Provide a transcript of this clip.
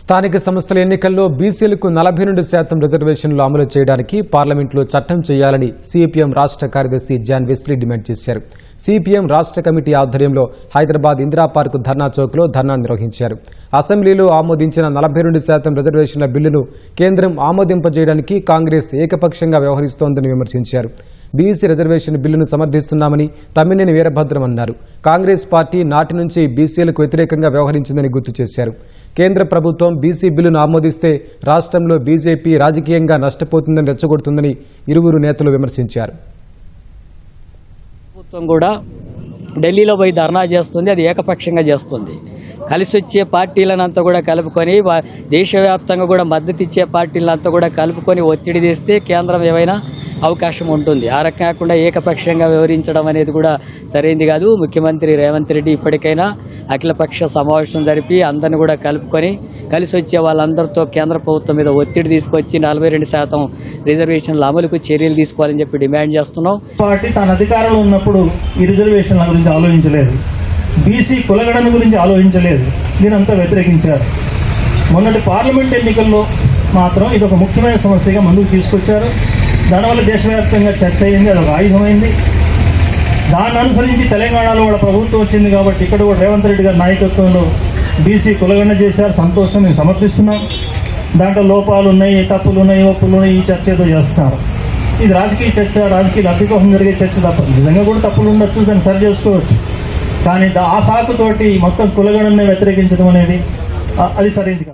స్థానిక సంస్థల ఎన్నికల్లో బీసీలకు నలభై రెండు శాతం రిజర్వేషన్లు అమలు చేయడానికి పార్లమెంట్లో చట్టం చేయాలని సిపిఎం రాష్ట్ర కార్యదర్శి జాన్ వెస్లీ డిమాండ్ చేశారు. సిపిఎం రాష్ట్ర కమిటీ ఆధ్వర్యంలో హైదరాబాద్ ఇందిరా పార్క్ ధర్నా చౌక్లో ధర్నా నిర్వహించారు. అసెంబ్లీలో ఆమోదించిన నలభై రెండు శాతం రిజర్వేషన్ల బిల్లును కేంద్రం ఆమోదింపజేయడానికి కాంగ్రెస్ ఏకపక్షంగా వ్యవహరిస్తోందని విమర్శించారు. బీసీ రిజర్వేషన్ బిల్లును సమర్థిస్తున్నామని తమ్మినేని వీరభద్రం అన్నారు. కాంగ్రెస్ పార్టీ నాటి నుంచి బీసీలకు వ్యతిరేకంగా వ్యవహరించిందని గుర్తు చేశారు. కేంద్ర ప్రభుత్వం బీసీ బిల్లును ఆమోదిస్తే రాష్ట్రంలో బీజేపీ రాజకీయంగా నష్టపోతుందని రెచ్చగొడుతుందని ఇరువురు నేతలు విమర్శించారు. ప్రభుత్వం కూడా ఢిల్లీలో పోయి ధర్నా చేస్తుంది అది ఏకపక్షంగా చేస్తుంది. కలిసి వచ్చే పార్టీలనంతా కూడా కలుపుకొని దేశవ్యాప్తంగా కూడా మద్దతు ఇచ్చే పార్టీలంతా కూడా కలుపుకొని ఒత్తిడి తెస్తే కేంద్రం ఏమైనా అవకాశం ఉంటుంది. ఆ రకం కాకుండా ఏకపక్షంగా వివరించడం అనేది కూడా సరైంది కాదు. ముఖ్యమంత్రి రేవంత్ రెడ్డి ఇప్పటికైనా అఖిలపక్ష సమావేశం జరిపి అందరిని కూడా కలుపుకొని కలిసి వచ్చే వాళ్ళందరితో కేంద్ర ప్రభుత్వం మీద ఒత్తిడి తీసుకొచ్చి నలభై రెండు శాతం రిజర్వేషన్ల అమలుకు చర్యలు తీసుకోవాలని చెప్పి డిమాండ్ చేస్తున్నాం. పార్టీ తన అధికారంలో ఉన్నప్పుడు ఈ రిజర్వేషన్ల గురించి ఆలోచించలేదు. బీసీ కులగణన గురించి ఆలోచించలేదు. దీనంతా వ్యతిరేకించారు. మొన్నటి పార్లమెంట్ ఎన్నికల్లో మాత్రం ఇది ఒక ముఖ్యమైన సమస్యగా ముందుకు తీసుకొచ్చారు. దానివల్ల దేశవ్యాప్తంగా చర్చ అయింది అది ఒక ఆయుధమైంది దాన్ని అనుసరించి తెలంగాణలో కూడా ప్రభుత్వం వచ్చింది కాబట్టి ఇక్కడ కూడా రేవంత్ రెడ్డి గారి నాయకత్వంలో బీసీ కులగణ చేశారు. సంతోషం మేము సమర్పిస్తున్నాం దాంట్లో లోపాలు ఉన్నాయి తప్పులు ఉన్నాయి ఒప్పులు ఉన్నాయి ఈ చర్చ ఏదో చేస్తున్నారు. ఇది రాజకీయ చర్చ రాజకీయ లబ్ధి కోసం జరిగే చర్చ తప్ప నిజంగా కూడా తప్పులు ఉండొచ్చు దాన్ని సరి చేసుకోవచ్చు. కానీ ఆ సాకుతోటి మొత్తం కులగణనే వ్యతిరేకించడం అనేది అది సరైనది